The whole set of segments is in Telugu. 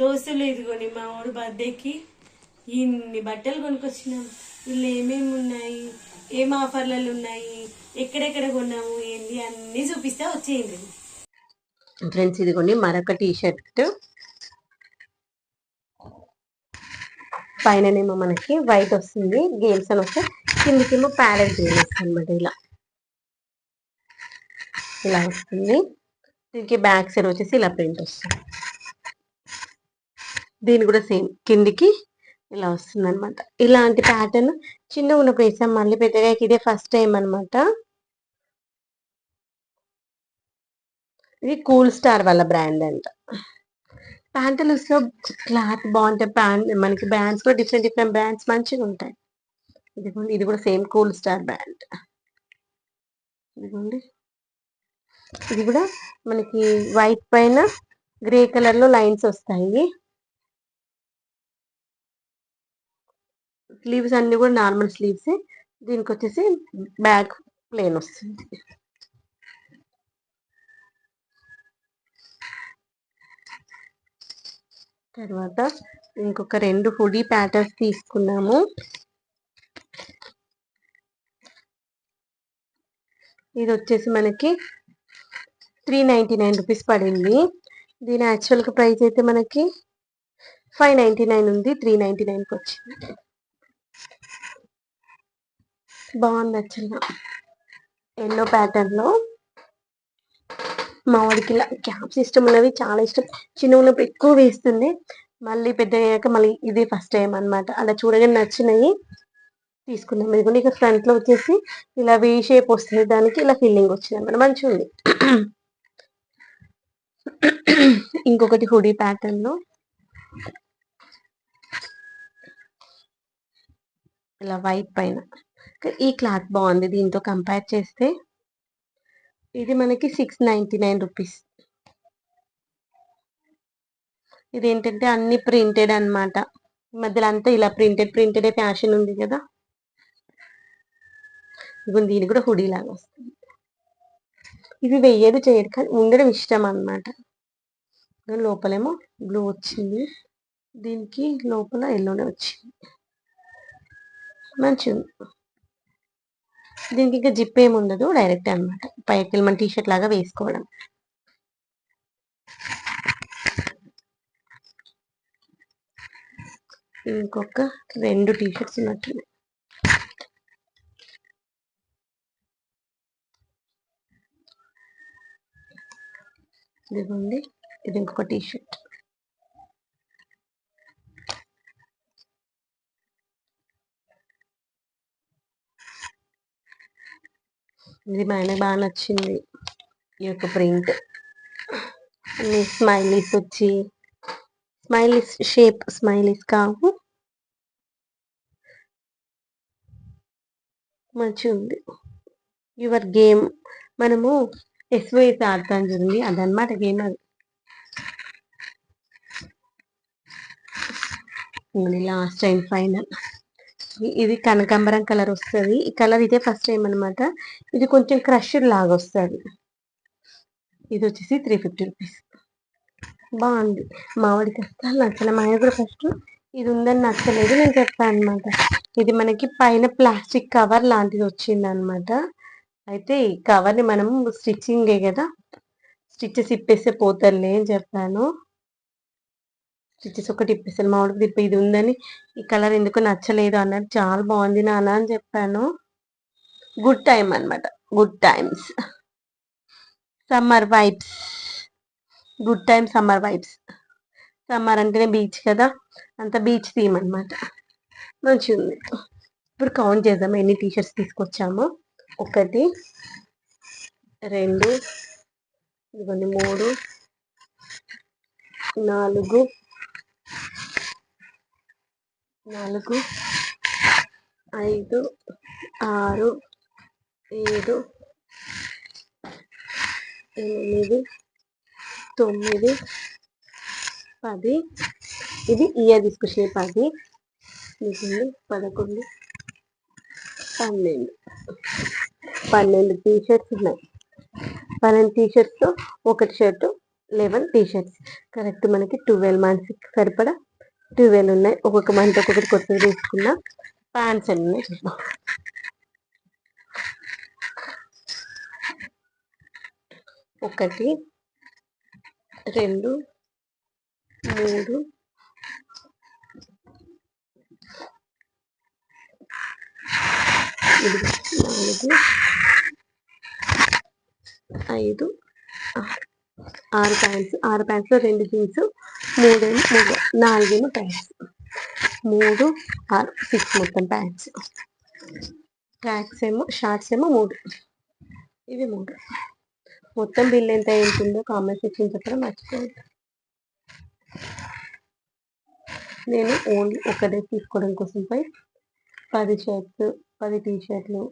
దోస్తులు ఇదిగోని మా ఊరు బర్త్డేకి ఇన్ని బట్టలు కొనుక్కొచ్చినాం. వీళ్ళు ఏమేమి ఉన్నాయి ఏం ఆఫర్లలో ఉన్నాయి ఎక్కడెక్కడ కొన్నాము ఏంది అన్నీ చూపిస్తా వచ్చేయండి. ఫ్రెండ్స్ ఇదిగోండి మరొక టీ షర్ట్ పైననేమో మనకి వైట్ వస్తుంది గేమ్స్ అని వస్తే కిందకేమో ప్యారెట్ గేమ్ వస్తుంది అనమాట ఇలా. ఇలా వస్తుంది. దీనికి బ్యాక్ సైడ్ వచ్చేసి ఇలా ప్రింట్ వస్తుంది. దీని కూడా సేమ్ కిందికి ఇలా వస్తుంది అనమాట ఇలాంటి ప్యాటర్న్ చిన్న ఉన్నప్పుడు వేసాం మళ్ళీ పెద్దగా ఇదే ఫస్ట్ టైం అనమాట ఇది కూల్ స్టార్ వాళ్ళ బ్రాండ్ అంట. ప్యాంటులస్లో క్లాత్ బాగుంటాయి ప్యాంట్ మనకి బ్రాండ్స్ కూడా డిఫరెంట్ డిఫరెంట్ బ్రాండ్స్ మంచిగా ఉంటాయి. ఇదిగోండి ఇది కూడా సేమ్ కూల్ స్టార్ బ్రాండ్ ఇదిగోండి. ఇది కూడా మనకి వైట్ పైన గ్రే కలర్లో లైన్స్ వస్తాయి. స్లీవ్స్ అన్ని కూడా నార్మల్ స్లీవ్స్. దీనికి వచ్చేసి బ్యాక్ ప్లేన్ వస్తుంది. తర్వాత ఇంకొక రెండు హుడీ ప్యాటర్న్స్ తీసుకున్నాము. ఇది వచ్చేసి మనకి త్రీ నైంటీ నైన్ రూపీస్ పడింది. దీని యాక్చువల్గా ప్రైస్ అయితే మనకి ఫైవ్ నైంటీ నైన్ ఉంది త్రీ నైంటీ నైన్కి వచ్చింది బాగుంది యాక్చువల్గా ఎల్లో ప్యాటర్న్లో మా వాడికి ఇలా క్యాప్స్ ఇష్టం ఉన్నవి చాలా ఇష్టం. చిన్న ఉన్నప్పుడు ఎక్కువ వేస్తుంది మళ్ళీ పెద్ద అయ్యాక మళ్ళీ ఇది ఫస్ట్ టైం అనమాట అలా చూడగానే నచ్చినాయి తీసుకున్నాం. ఇదిగోండి ఇక ఫ్రంట్లో వచ్చేసి ఇలా వీ షేప్ వస్తుంది. దానికి ఇలా ఫీలింగ్ వచ్చింది అనమాట మంచిగా ఉంది. ఇంకొకటి హుడీ ప్యాటర్న్లో ఇలా వైట్ పైన. ఈ క్లాత్ బాగుంది దీంతో కంపేర్ చేస్తే. ఇది మనకి సిక్స్ నైంటీ నైన్ రూపీస్. ఇది ఏంటంటే అన్ని ప్రింటెడ్ అన్నమాట. మధ్యలో అంతా ఇలా ప్రింటెడ్ ప్రింటెడ్ ఫ్యాషన్ ఉంది కదా. ఇప్పుడు దీని కూడా హుడీ లాగా వస్తుంది. ఇవి వెయ్యదు చేయడు కానీ ఉండడం ఇష్టం అన్నమాట. లోపలేమో బ్లూ వచ్చింది. దీనికి లోపల ఎల్లోనే వచ్చింది. మంచిగా దీనికి ఇంకా జిప్ ఏమి ఉండదు డైరెక్ట్ అన్నమాట. పైకి మన టీషర్ట్ లాగా వేసుకోవడం. ఇంకొక రెండు టీషర్ట్స్ ఉన్నట్టున్నాయి ఇదిగోండి ఇది ఇంకొక టీషర్ట్ షర్ట్ ఇది మా ఆయనకు బాగా నచ్చింది ఈ యొక్క ప్రింట్. అన్ని స్మైలీస్ వచ్చి స్మైలీస్ షేప్ స్మైలీస్ కావు. మంచిగా ఉంది. యువర్ గేమ్ మనము ఎస్వైఎస్ ఆడతాం చూడండి అదనమాట గేమ్ అది. Last time final. ఇది కనకాంబరం కలర్ వస్తుంది. ఈ కలర్ ఇదే ఫస్ట్ టైం అన్నమాట. ఇది కొంచెం క్రష్డ్ లాగా వస్తుంది. ఇది వచ్చేసి త్రీ ఫిఫ్టీ రూపీస్ బాగుంది. మామిడికి అస్సలు నచ్చలే. మా ఆయన కూడా ఫస్ట్ ఇది ఉందని నచ్చలేదు. నేను చెప్పాను అనమాట ఇది మనకి పైన ప్లాస్టిక్ కవర్ లాంటిది వచ్చింది అనమాట అయితే ఈ కవర్ని మనం స్టిచ్చింగే కదా స్టిచ్చెస్ ఇప్పేస్తే పోతారులే అని చెప్పాను. స్టిచ్చెస్ ఒకటి ఇప్పేసాను మామిడికి తిప్పి ఇది ఉందని ఈ కలర్ ఎందుకు నచ్చలేదు అన్నట్టు చాలా బాగుంది నాన్న అని చెప్పాను. గుడ్ టైం అన్నమాట. Good times summer vibes good time summer vibes summer అంటేనే బీచ్ కదా? అంత బీచ్ థీమ్ అనమాట మంచిగా ఉంది ఇప్పుడు కౌంట్ చేద్దాం ఎన్ని టీషర్ట్స్ తీసుకొచ్చాము? ఒకటి రెండు ఇదిగోండి మూడు నాలుగు నాలుగు ఐదు ఆరు ఏడు ఎనిమిది తొమ్మిది పది. ఇది ఇయర్ తీసుకొచ్చిన పది పదకొండు పదకొండు పన్నెండు. పన్నెండు టీ షర్ట్స్ ఉన్నాయి. పన్నెండు టీ షర్ట్స్ ఒకటి shirt eleven T shirts correct మనకి ట్వెల్వ్ మంత్స్ సరిపడా ట్వెల్వ్ ఉన్నాయి. ఒక్కొక్క మంత్ ఒక్కొక్కటి కొత్త తీసుకున్న ప్యాంట్స్ అన్ని ఉన్నాయి చూద్దాం. ఒకటి రెండు మూడు నాలుగు ఐదు ఆరు ప్యాంట్స్ ఆరు ప్యాంట్స్లో రెండు జీన్స్ మూడేమో మూడు నాలుగేమో ప్యాంట్స్. మూడు ఆరు సిక్స్ మొత్తం ప్యాంట్స్. ట్రాక్స్ ఏమో షార్ట్స్ ఏమో మూడు. ఇవి మూడు. మొత్తం బిల్ ఎంత ఉంటుందో కామెంట్ సెక్షన్ చెప్పడం మర్చిపోయింది నేను ఓన్లీ ఒకటే తీసుకోవడం కోసం పోయి పది షర్ట్స్ పది టీ షర్ట్లు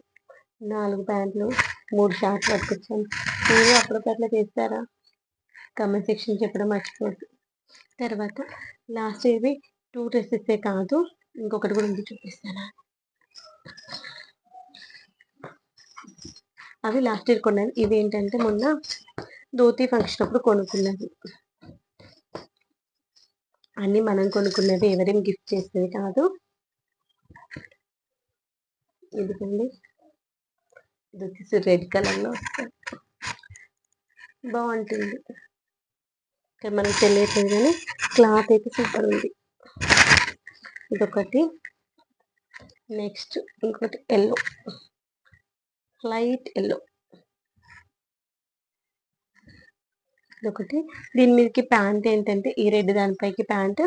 నాలుగు ప్యాంట్లు మూడు షార్ట్స్ పట్టుకొచ్చాను. మీరు అప్పుడప్పుడు అట్లా చేస్తారా? కమెంట్ సెక్షన్ చెప్పడం మర్చిపోద్దు తర్వాత లాస్ట్ ఇవి టూ డ్రెస్సెసే కాదు. ఇంకొకటి కూడా ఉంది చూపిస్తాను? అవి లాస్ట్ ఇయర్ కొన్నాను ఇవి ఏంటంటే మొన్న ధోతి ఫంక్షన్ అప్పుడు కొనుక్కున్నది. అన్ని మనం కొనుక్కున్నది ఎవరేం గిఫ్ట్ చేసేది కాదు. ఎందుకండి? ఇది వచ్చేసి రెడ్ కలర్లో వస్తుంది. బాగుంటుంది. మనకు తెలియట్లేదు కానీ క్లాత్ అయితే సూపర్ ఉంది. ఇదొకటి. నెక్స్ట్ ఇంకోటి ఎల్లో. Light yellow. ఇదొకటి. దీని మీదకి ప్యాంట్ ఏంటంటే ఈ రెడ్ దానిపైకి ప్యాంట్.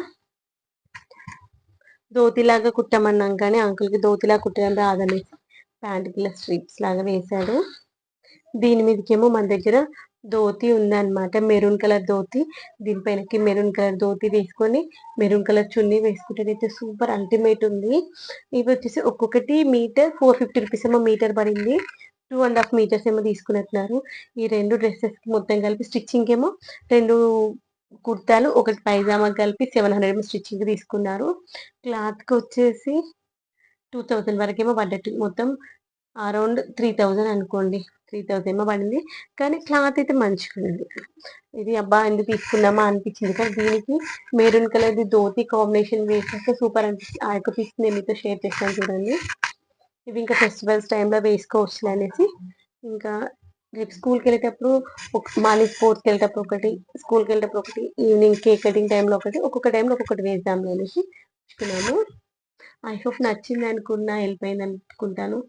దోతిలాగా కుట్టమన్నాం కానీ అంకుల్కి దోతిలాగా కుట్టడం రాదనేసి ప్యాంట్ కిలా స్ట్రిప్స్ లాగా వేశాడు. దీని మీదకేమో మన దగ్గర ధోతి ఉందన్నమాట. Maroon colour dhoti. దీనిపైనకి maroon colour dhoti వేసుకొని మెరూన్ కలర్ చున్నీ వేసుకుంటే అయితే సూపర్ అల్టిమేట్ ఉంది. ఇవి వచ్చేసి ఒక్కొక్కటి మీటర్ ఫోర్ ఫిఫ్టీ రూపీస్ ఏమో మీటర్ పడింది. టూ అండ్ హాఫ్ మీటర్స్ ఏమో తీసుకున్నట్టున్నారు. ఈ రెండు డ్రెస్సెస్ మొత్తం కలిపి స్టిచ్చింగ్ ఏమో రెండు కుర్తాలు ఒకటి పైజామా కలిపి సెవెన్ హండ్రెడ్ స్టిచ్చింగ్ తీసుకున్నారు. క్లాత్కి వచ్చేసి టూ థౌజండ్ వరకేమో పడ్డట్టు మొత్తం. అరౌండ్ త్రీ థౌజండ్ అనుకోండి. త్రీ థౌజండ్ ఏమో పడింది. కానీ క్లాత్ అయితే మంచిగా ఉంది ఇది అబ్బా ఎందుకు తీసుకున్నామా అనిపించింది. కానీ దీనికి మెరూన్ కలర్ ధోతి కాంబినేషన్ వేసేస్తే సూపర్ అనిపించింది ఆ యొక్క పీస్ నేను మీతో షేర్ చేస్తాను చూడండి. ఇవి ఇంకా ఫెస్టివల్స్ టైంలో వేసుకోవచ్చు అనేసి. ఇంకా రేపు స్కూల్కి వెళ్ళేటప్పుడు ఒక మార్నింగ్ స్పోర్ట్స్కి వెళ్ళేటప్పుడు ఒకటి స్కూల్కి వెళ్ళేటప్పుడు ఒకటి ఈవినింగ్ కేక్ కటింగ్ టైంలో ఒకటి ఒక్కొక్క టైంలో ఒక్కొక్కటి వేద్దాం అనేసి చూసుకున్నాము ఐ హోప్ నచ్చింది అనుకున్నా వెళ్ళిపోయింది అనుకుంటాను.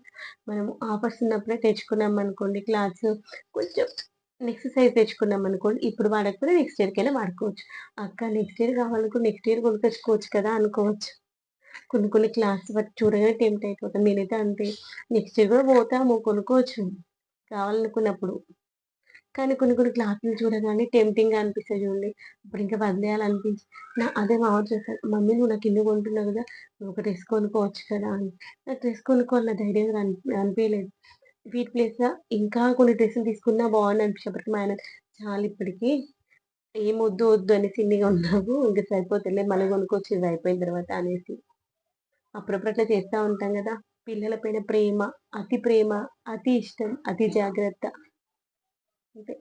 మనం ఆఫర్స్ ఉన్నప్పుడే తెచ్చుకున్నాం అనుకోండి క్లాత్స్ కొంచెం నెక్స్ట్ సైజ్ తెచ్చుకున్నాం అనుకోండి ఇప్పుడు వాడకపోతే నెక్స్ట్ ఇయర్కైనా వాడుకోవచ్చు. అక్క నెక్స్ట్ ఇయర్ కావాలనుకో నెక్స్ట్ ఇయర్ కొనుక్కొచ్చుకోవచ్చు కదా అనుకోవచ్చు. కొన్ని కొన్ని క్లాస్ బట్టి చూడగానే టెంప్ట్ అయిపోతాం. నేనైతే అంతే. నెక్స్ట్ ఇయర్ కూడా పోతాము కొనుక్కోవచ్చు. కావాలనుకున్నప్పుడు. కానీ కొన్ని కొన్ని క్లాసులు చూడగానే టెంప్టింగ్గా అనిపిస్తుంది చూడండి. ఇప్పుడు ఇంకా వదిలేయాలనిపించి నా అదే మా వాడు మమ్మీ నువ్వు నాకు ఇల్లు కొంటున్నావు కదా నువ్వు ఒక డ్రెస్ కొనుక్కోవచ్చు కదా అని. నాకు డ్రెస్ కొనుక్కోవాలన్న ధైర్యంగా అనిపి అనిపించలేదు వీటి ప్లేస్లో ఇంకా కొన్ని డ్రెస్సులు తీసుకున్నా బాగుంది అనిపించేప్పటికి మా ఆయన చాలా ఇప్పటికి ఏం వద్దు వద్దు అనేసి ఇన్నిగా ఉన్నావు. ఇంకా సరిపోతుంది మళ్ళీ కొనుక్కోవచ్చు ఇది అయిపోయిన తర్వాత అనేసి. అప్పుడప్పుడు అట్లా చేస్తూ ఉంటాం కదా. పిల్లల పైన ప్రేమ అతి ప్రేమ అతి ఇష్టం అతి జాగ్రత్త. అంతే